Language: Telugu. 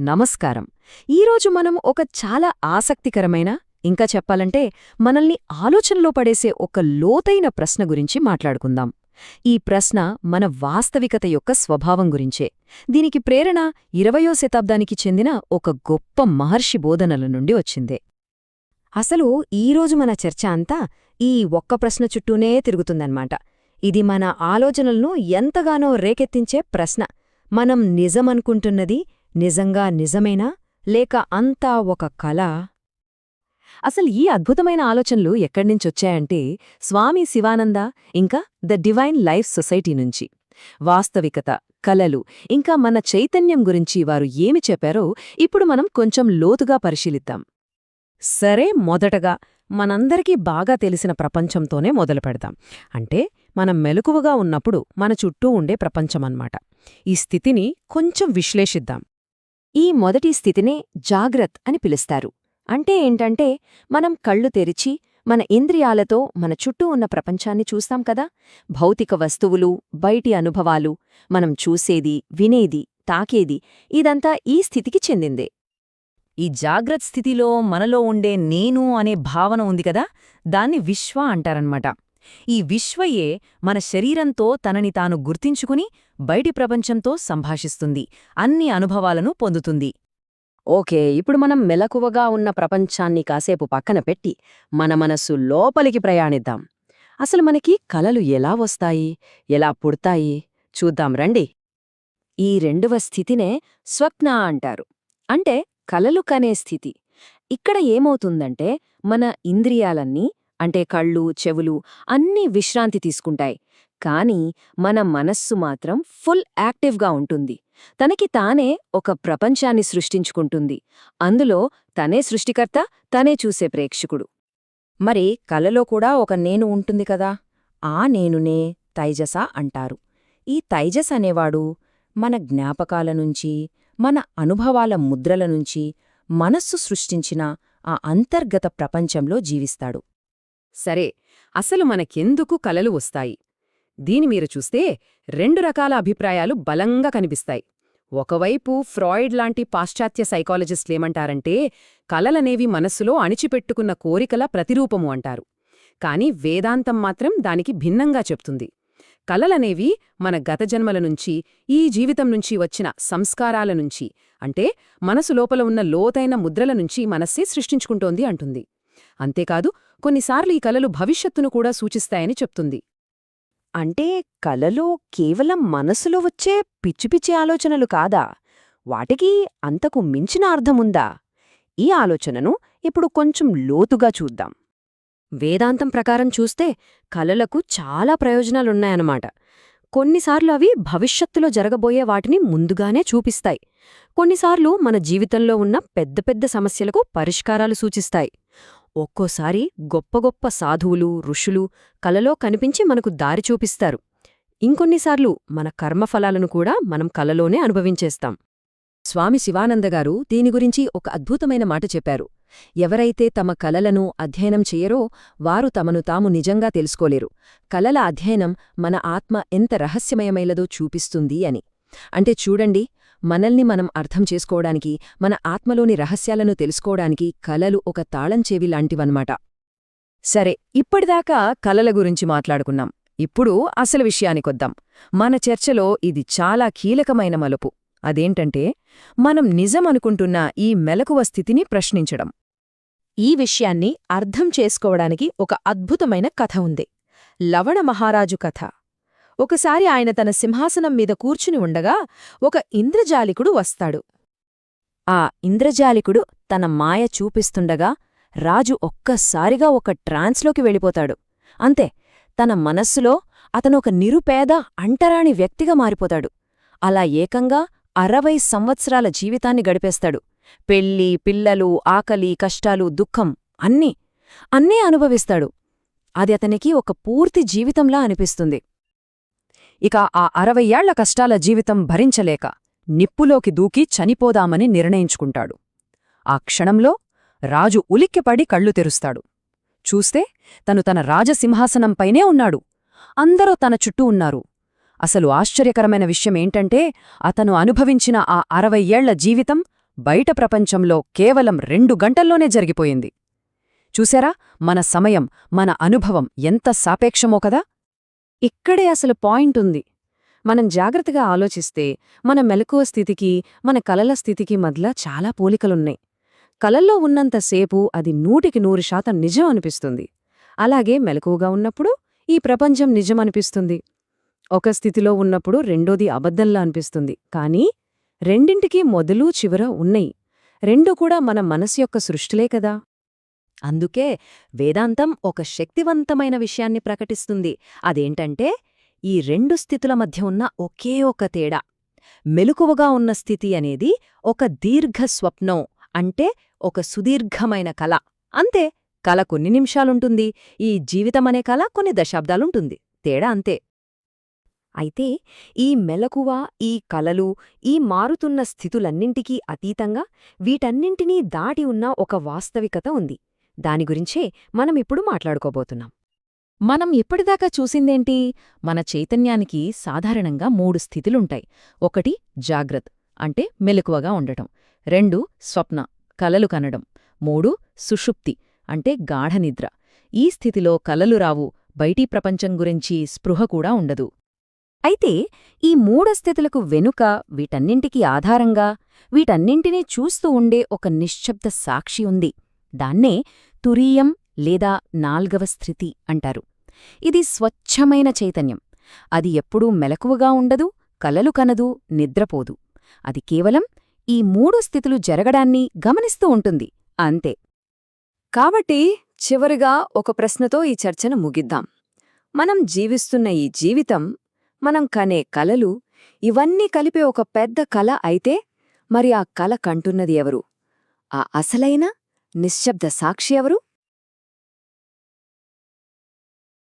నమస్కారం. ఈరోజు మనం ఒక చాలా ఆసక్తికరమైన ఇంకా చెప్పాలంటే మనల్ని ఆలోచనలో పడేసే ఒక లోతైన ప్రశ్న గురించి మాట్లాడుకుందాం. ఈ ప్రశ్న మన వాస్తవికత యొక్క స్వభావం గురించే. దీనికి ప్రేరణ ఇరవయో శతాబ్దానికి చెందిన ఒక గొప్ప మహర్షి బోధనల నుండి వచ్చిందే. అసలు ఈరోజు మన చర్చ అంతా ఈ ఒక్క ప్రశ్న చుట్టూనే తిరుగుతుందన్నమాట. ఇది మన ఆలోచనలను ఎంతగానో రేకెత్తించే ప్రశ్న. మనం నిజమనుకుంటున్నది నిజంగా నిజమేనా? లేక అంతా ఒక కళ అసలు ఈ అద్భుతమైన ఆలోచనలు ఎక్కడ్నించొచ్చాయంటే స్వామి శివానంద ఇంకా ద డివైన్ లైఫ్ సొసైటీ నుంచి. వాస్తవికత కలలు ఇంకా మన చైతన్యం గురించి వారు ఏమి చెప్పారో ఇప్పుడు మనం కొంచెం లోతుగా పరిశీలిద్దాం. సరే మొదటగా మనందరికీ బాగా తెలిసిన ప్రపంచంతోనే మొదలు పెడదాం అంటే మనం మెలకువగా ఉన్నప్పుడు మన చుట్టూ ఉండే ప్రపంచమన్నమాట. ఈ స్థితిని కొంచెం విశ్లేషిద్దాం. ఈ మొదటి స్థితినే జాగ్రత్ అని పిలుస్తారు. అంటే ఏంటంటే మనం కళ్ళు తెరిచి మన ఇంద్రియాలతో మన చుట్టూ ఉన్న ప్రపంచాన్ని చూస్తాం కదా? భౌతిక వస్తువులు బయటి అనుభవాలు మనం చూసేది వినేది తాకేది ఇదంతా ఈ స్థితికి చెందిందే. ఈ జాగ్రత్త స్థితిలో మనలో ఉండే నేను అనే భావన ఉంది కదా? దాన్ని విశ్వ అంటారన్మాట ఈ విశ్వయే మన శరీరంతో తనని తాను గుర్తించుకుని బయటి ప్రపంచంతో సంభాషిస్తుంది అన్ని అనుభవాలను పొందుతుంది. ఓకే ఇప్పుడు మనం మెలకువగా ఉన్న ప్రపంచాన్ని కాసేపు పక్కన పెట్టి మన మనస్సు లోపలికి ప్రయాణిద్దాం. అసలు మనకి కలలు ఎలా వస్తాయి? ఎలా పుడతాయి? చూద్దాం రండి. ఈ రెండవ స్థితినే స్వప్న అంటారు. అంటే కలలు కనే స్థితి. ఇక్కడ ఏమవుతుందంటే మన ఇంద్రియాలన్నీ అంటే కళ్ళు చెవులు అన్నీ విశ్రాంతి తీసుకుంటాయి. కాని మన మనస్సు మాత్రం ఫుల్ యాక్టివ్గా ఉంటుంది. తనకి తానే ఒక ప్రపంచాన్ని సృష్టించుకుంటుంది. అందులో తనే సృష్టికర్త తనే చూసే ప్రేక్షకుడు. మరి కలలో కూడా ఒక నేను ఉంటుంది కదా? ఆ నేనునే తైజస అంటారు. ఈ తైజస్ అనేవాడు మన జ్ఞాపకాల నుంచి మన అనుభవాల ముద్రల నుంచి మనస్సు సృష్టించిన ఆ అంతర్గత ప్రపంచంలో జీవిస్తాడు. సరే అసలు మనకెందుకు కలలు వస్తాయి? దీని మీరు చూస్తే రెండు రకాల అభిప్రాయాలు బలంగా కనిపిస్తాయి. ఒకవైపు ఫ్రాయిడ్ లాంటి పాశ్చాత్య సైకాలజిస్ట్లేమంటారంటే కలలనేవి మనస్సులో అణిచిపెట్టుకున్న కోరికల ప్రతిరూపము అంటారు. కాని వేదాంతం మాత్రం దానికి భిన్నంగా చెప్తుంది. కలలనేవి మన గత జన్మల నుంచి ఈ జీవితం నుంచి వచ్చిన సంస్కారాల నుంచి అంటే మనసు లోపల ఉన్న లోతైన ముద్రల నుంచి మనస్సే సృష్టించుకుంటోంది అంటుంది. అంతేకాదు కొన్నిసార్లు ఈ కలలు భవిష్యత్తును కూడా సూచిస్తాయని చెప్తుంది. అంటే కలలో కేవలం మనసులో వచ్చే పిచ్చి పిచ్చి ఆలోచనలు కాదా? వాటికి అంతకు మించిన అర్థముందా? ఈ ఆలోచనను ఇప్పుడు కొంచెం లోతుగా చూద్దాం. వేదాంతం ప్రకారం చూస్తే కలలకు చాలా ప్రయోజనాలున్నాయన్నమాట. కొన్నిసార్లు అవి భవిష్యత్తులో జరగబోయే వాటిని ముందుగానే చూపిస్తాయి. కొన్నిసార్లు మన జీవితంలో ఉన్న పెద్ద పెద్ద సమస్యలకు పరిష్కారాలు సూచిస్తాయి. ఒక్కోసారి గొప్ప గొప్ప సాధువులు ఋషులు కలలో కనిపించి మనకు దారి చూపిస్తారు. ఇంకొన్నిసార్లు మన కర్మఫలాలను కూడా మనం కలలోనే అనుభవించేస్తాం. స్వామి శివానందగారు దీని గురించి ఒక అద్భుతమైన మాట చెప్పారు. ఎవరైతే తమ కలలను అధ్యయనం చెయ్యరో వారు తమను తాము నిజంగా తెలుసుకోలేరు. కలల అధ్యయనం మన ఆత్మ ఎంత రహస్యమయమైలదో చూపిస్తుంది అని. అంటే చూడండి మనల్ని మనం అర్థం చేసుకోవడానికి మన ఆత్మలోని రహస్యాలను తెలుసుకోవడానికి కలలు ఒక తాళంచేవి లాంటివన్నమాట. సరే ఇప్పటిదాకా కలల గురించి మాట్లాడుకున్నాం. ఇప్పుడు అసలు విషయానికొద్దాం మన చర్చలో ఇది చాలా కీలకమైన మలుపు. అదేంటంటే మనం నిజమనుకుంటున్న ఈ మెలకువ స్థితిని ప్రశ్నించడం. ఈ విషయాన్ని అర్థం చేసుకోవడానికి ఒక అద్భుతమైన కథ ఉంది. లవణ మహారాజు కథ. ఒకసారి ఆయన తన సింహాసనం మీద కూర్చుని ఉండగా ఒక ఇంద్రజాలికుడు వస్తాడు. ఆ ఇంద్రజాలికుడు తన మాయ చూపిస్తుండగా రాజు ఒక్కసారిగా ఒక ట్రాన్స్లోకి వెళ్ళిపోతాడు. అంతే తన మనస్సులో అతనొక నిరుపేద అంటరాని వ్యక్తిగా మారిపోతాడు. అలా ఏకంగా అరవై సంవత్సరాల జీవితాన్ని గడిపేస్తాడు. పెళ్ళి పిల్లలు ఆకలి కష్టాలు దుఃఖం అన్నీ అన్నీ అనుభవిస్తాడు. అది అతనికి ఒక పూర్తి జీవితంలా అనిపిస్తుంది. ఇక ఆ అరవై ఏళ్ళ కష్టాల జీవితం భరించలేక నిప్పులోకి దూకి చనిపోదామని నిర్ణయించుకుంటాడు. ఆ క్షణంలో రాజు ఉలిక్కిపడి కళ్ళు తెరుస్తాడు. చూస్తే తను తన రాజసింహాసనంపైనే ఉన్నాడు. అందరూ తన చుట్టూ ఉన్నారు. అసలు ఆశ్చర్యకరమైన విషయమేంటంటే అతను అనుభవించిన ఆ అరవై ఏళ్ళ జీవితం బయట ప్రపంచంలో కేవలం రెండు గంటల్లోనే జరిగిపోయింది. చూశారా మన సమయం మన అనుభవం ఎంత సాపేక్షమో కదా! ఇక్కడే అసలు పాయింట్ ఉంది. మనం జాగ్రత్తగా ఆలోచిస్తే మన మెలకువ స్థితికి మన కలల స్థితికి మధ్య చాలా పోలికలున్నాయి. కలల్లో ఉన్నంతసేపు అది నూటికి నూరు శాతం నిజం అనిపిస్తుంది. అలాగే మెలకువగా ఉన్నప్పుడు ఈ ప్రపంచం నిజం అనిపిస్తుంది. ఒక స్థితిలో ఉన్నప్పుడు రెండోది అబద్ధంలా అనిపిస్తుంది. కానీ రెండింటికీ మొదలు చివర ఉన్నాయి. రెండు కూడా మన మనసు యొక్క సృష్టిలే కదా. అందుకే వేదాంతం ఒక శక్తివంతమైన విషయాన్ని ప్రకటిస్తుంది. అదేంటంటే ఈ రెండు స్థితుల మధ్య ఉన్న ఒకే ఒక తేడా. మెలుకువగా ఉన్న స్థితి అనేది ఒక దీర్ఘ స్వప్నం అంటే ఒక సుదీర్ఘమైన కల. అంతే కల కొన్ని నిమిషాలుంటుంది ఈ జీవితమనే కల కొన్ని దశాబ్దాలుంటుంది. తేడా అంతే. అయితే ఈ మెలకువ ఈ కలలు ఈ మారుతున్న స్థితులన్నింటికీ అతీతంగా వీటన్నింటినీ దాటి ఉన్న ఒక వాస్తవికత ఉంది. దాని గురించే మనమిప్పుడు మాట్లాడుకోబోతున్నాం. మనం ఇప్పటిదాకా చూసిందేంటి? మన చైతన్యానికి సాధారణంగా మూడు స్థితులుంటాయి. ఒకటి జాగ్రత్ అంటే మెలకువగా ఉండటం. రెండు స్వప్న కలలు కనడం. మూడు సుషుప్తి అంటే గాఢనిద్ర ఈ స్థితిలో కలలు రావు బయటీ ప్రపంచం గురించి స్పృహ కూడా ఉండదు. అయితే ఈ మూడు స్థితులకు వెనుక వీటన్నింటికీ ఆధారంగా వీటన్నింటినీ చూస్తూ ఉండే ఒక నిశ్శబ్ద సాక్షి ఉంది. దాన్నే తురీయం లేదా నాల్గవ స్థితి అంటారు. ఇది స్వచ్ఛమైన చైతన్యం. అది ఎప్పుడూ మెలకువగా ఉండదు కలలు కనదు నిద్రపోదు. అది కేవలం ఈ మూడు స్థితులు జరగడాన్ని గమనిస్తూ ఉంటుంది. అంతే. కాబట్టి చివరిగా ఒక ప్రశ్నతో ఈ చర్చను ముగిద్దాం. మనం జీవిస్తున్న ఈ జీవితం మనం కనే కలలు ఇవన్నీ కలిపే ఒక పెద్ద కల అయితే మరి ఆ కల కంటున్నది ఎవరు? ఆ అసలైన నిశ్శబ్ద సాక్షి ఎవరు